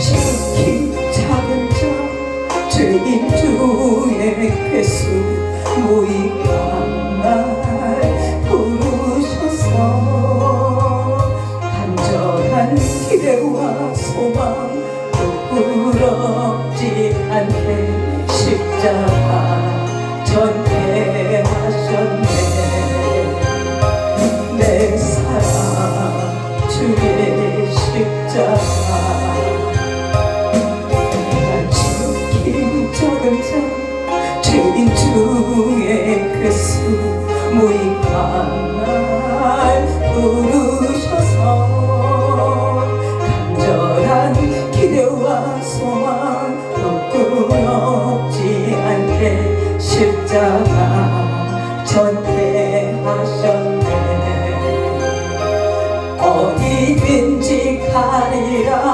지극히 작은 자 죄인 주의 횟수 모이다 주의 그수 무익한 날 부르셔서 간절한 기대와 소망 부끄럽지 않게 십자가 전개하셨네. 어디든지 가리라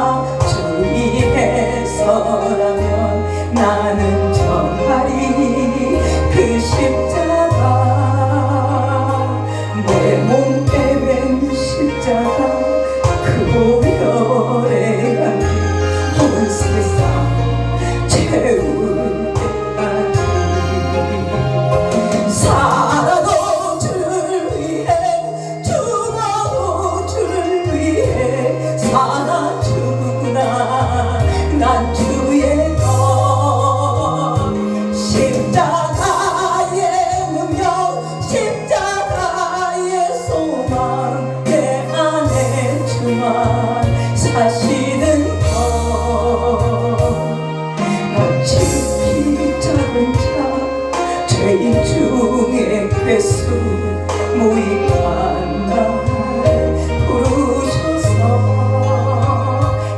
예수 무익한 날 부르셔서.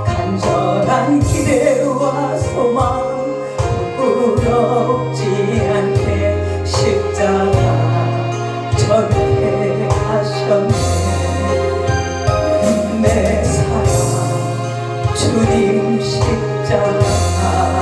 간절한 기대와 소망 부끄럽지 않게 십자가 전해 하셨네. 내 사랑 주님 십자가.